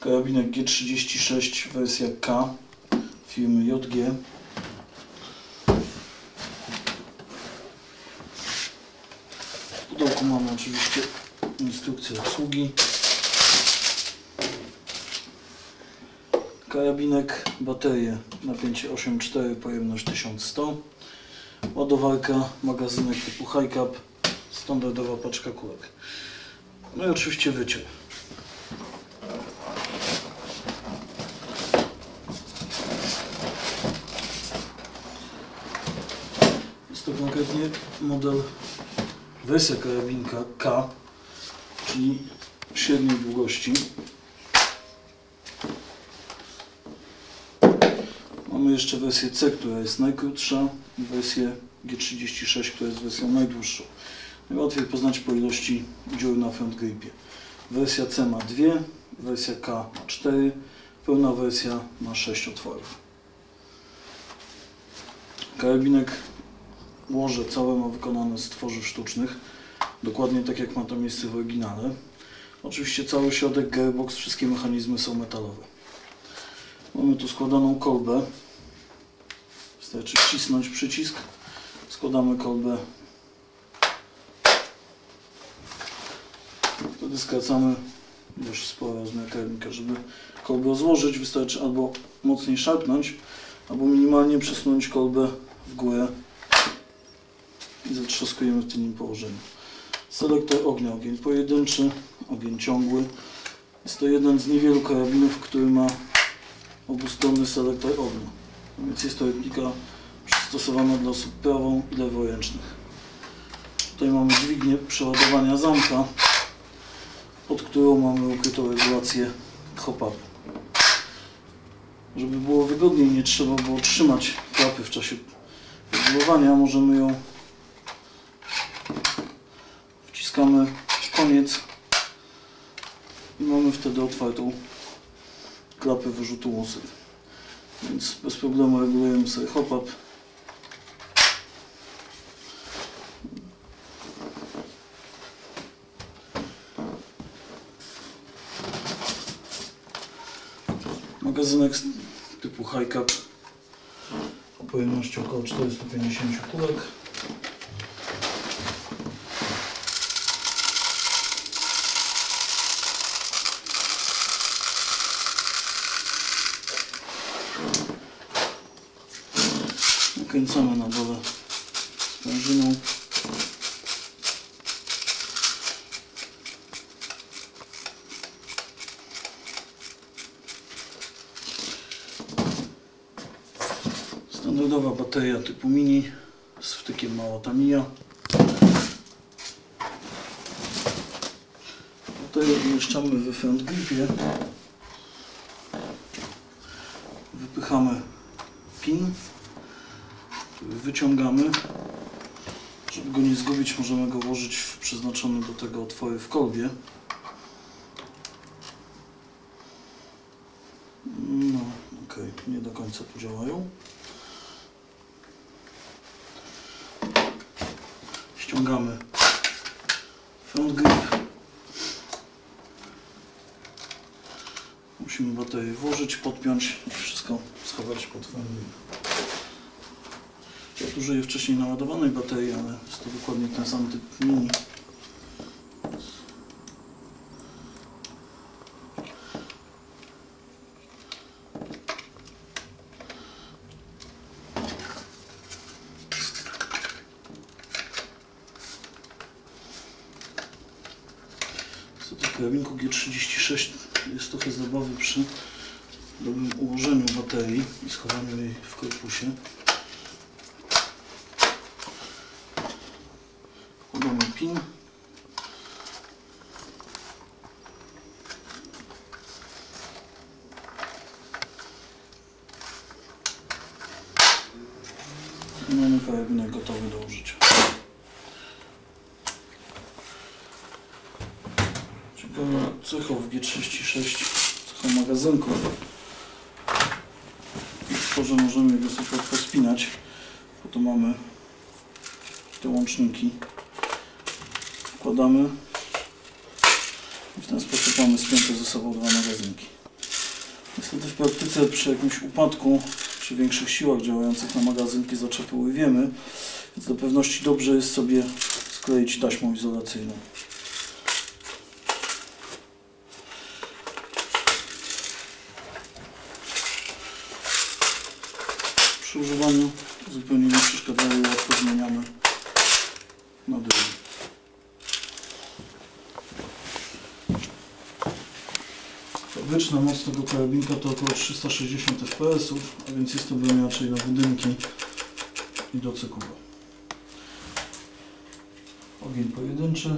Karabinek G36 wersja K firmy JG. W pudełku mamy oczywiście instrukcję obsługi. Karabinek, baterie, napięcie 8.4, pojemność 1100. Ładowarka, magazynek typu high cap, standardowa paczka kulek. No i oczywiście wycier. Jest to konkretnie model, wersja karabinka K, czyli średniej długości. Mamy jeszcze wersję C, która jest najkrótsza i wersję G36, która jest wersją najdłuższą. Najłatwiej poznać po ilości dziur na front gripie. Wersja C ma dwie, wersja K ma 4, pełna wersja ma 6 otworów. Karabinek łoże całe ma wykonane z tworzyw sztucznych, dokładnie tak jak ma to miejsce w oryginale. Oczywiście cały środek, gearbox, wszystkie mechanizmy są metalowe. Mamy tu składaną kolbę. Wystarczy wcisnąć przycisk. Składamy kolbę. Wtedy skracamy dość sporo rozmiar karabinka. Żeby kolbę złożyć wystarczy albo mocniej szarpnąć, albo minimalnie przesunąć kolbę w górę i zatrzaskujemy w tylnym położeniu. Selektor ognia, ogień pojedynczy, ogień ciągły. Jest to jeden z niewielu karabinów, który ma obustronny selektor ognia. A Więc jest to replika przystosowana dla osób prawą i leworęcznych. Tutaj mamy dźwignię przeładowania zamka, pod którą mamy ukrytą regulację hop-upu. Żeby było wygodniej, nie trzeba było trzymać klapy w czasie regulowania, możemy ją wciskamy koniec i mamy wtedy otwartą klapy wyrzutu łosy. Więc bez problemu regulujemy sobie hop-up. Magazynek typu high cap o pojemności około 450 kulek. Nakręcamy na dole sprężyną. Standardowa bateria typu mini z wtykiem mała Tamiya. Baterię umieszczamy we front gripie. Wypychamy pin wyciągamy. Żeby go nie zgubić, możemy go włożyć w przeznaczone do tego otwory w kolbie. No, ok, nie do końca tu działają. Ściągamy front grip. Musimy baterię włożyć, podpiąć i wszystko schować pod front. Ja wcześniej naładowanej baterii, ale jest to dokładnie ten sam typ mini. Karabinku G36 jest trochę zabawy przy dobrym ułożeniu baterii i schowaniu jej w korpusie. Wkładamy pin. Karabinek gotowy do użycia. Ciekawa cecha w G36, cecha magazynków. W porze możemy go sobie łatwo spinać, bo tu mamy te łączniki wkładamy i w ten sposób mamy spięte ze sobą dwa magazynki. Niestety w praktyce przy jakimś upadku, przy większych siłach działających na magazynki zaczepy wiemy, więc do pewności dobrze jest sobie skleić taśmą izolacyjną. Przy używaniu zupełnie nie przeszkadzają, łatwo zmieniamy na drugi. Fabryczna moc tego karabinka to około 360 fps, a więc jest to broń raczej na budynki i do cekuwa. Ogień pojedynczy.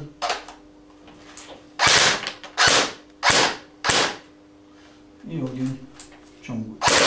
I ogień ciągły.